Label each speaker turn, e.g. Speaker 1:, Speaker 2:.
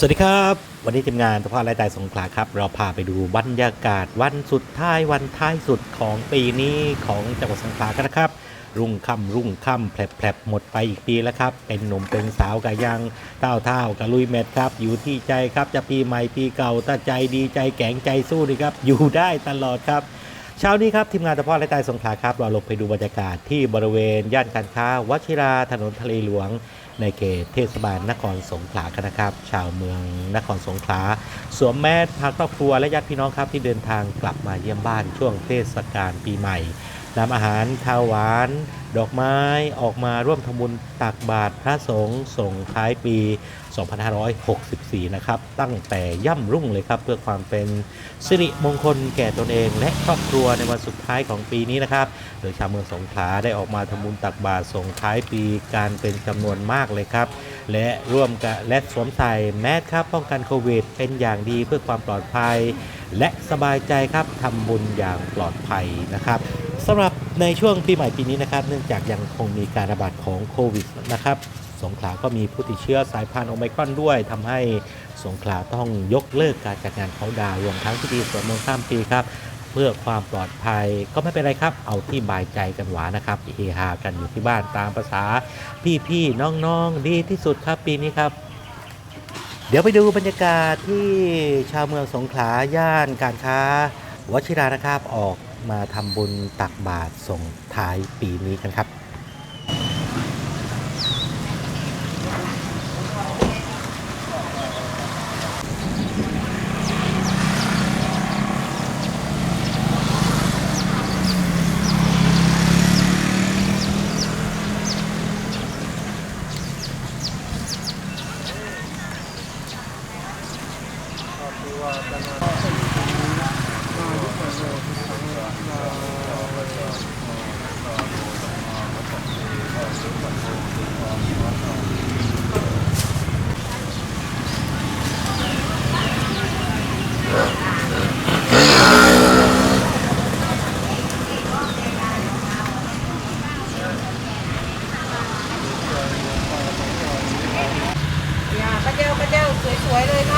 Speaker 1: สวัสดีครับ วันนี้ทีมงานทพารายตายสงขลาครับ เราพาไปดูบรรยากาศวันสุดท้ายวันท้ายสุดของปีนี้ของจังหวัดสงขลากันนะครับ รุ่งค่ำรุ่งค่ำแผลบหมดไปอีกปีแล้วครับ เป็นหนุ่มเป็นสาวกับยังเต้าเท่ากับลุยเม็ดครับ อยู่ที่ใจครับจะปีใหม่ปีเก่าถ้าใจดีใจแข็งใจสู้ดีครับ อยู่ได้ตลอดครับเช้านี้ครับ ทีมงานตะพอและตายสงขลาครับ เราลงไปดูบรรยากาศที่บริเวณย่านการค้า วชิราถนนทะเลหลวง ในเขตเทศบาลนครสงขลากันนะครับ ชาวเมืองนครสงขลาสวมแมสพาครอบครัวและญาติพี่น้องครับที่เดินทางกลับมาเยี่ยมบ้านช่วงเทศกาลปีใหม่ นำอาหารข้าวหวาน ดอกไม้ออกมาร่วมทำบุญตักบาตรพระสงฆ์ส่งท้ายปี 2564 นะครับ ตั้งแต่ย่ำรุ่งเลยครับ เพื่อความเป็นสิริมงคลแก่ตนเองและครอบครัวในวันสุดท้ายของปีนี้นะครับ โดยชาวเมืองสงขลาได้ออกมาทำบุญตักบาตรส่งท้ายปีการเป็นจำนวนมากเลยครับและร่วมกับและสวมใส่แมสครับป้องกันโควิด เป็นอย่างดีเพื่อความปลอดภัย และสบายใจครับทำบุญอย่างปลอดภัยนะครับ สำหรับในช่วงปีใหม่ปีนี้นะครับ เนื่องจากยังคงมีการระบาดของโควิดนะครับ สงขลาก็มีผู้ติดเชื้อสายพันธุ์โอไมครอนด้วยทำให้สงขลาต้องยกเลิกการจัดงานเขาดาวรวมทั้งพิธีสวดมนต์ข้ามปีครับ เพื่อความปลอดภัยก็ไม่เป็นไรครับ เอาที่บายใจกันหวานะครับเฮฮากันอยู่ที่บ้านตามภาษา พี่ๆน้องๆดีที่สุดครับปีนี้ครับเดี๋ยวไปดูบรรยากาศที่ชาวเมืองสงขลาย่านการค้าวชิรานะครับออก มาทำบุญตักบาตรส่งท้ายปีนี้กันครับว่าจะ
Speaker 2: สวยๆเลยค่ะ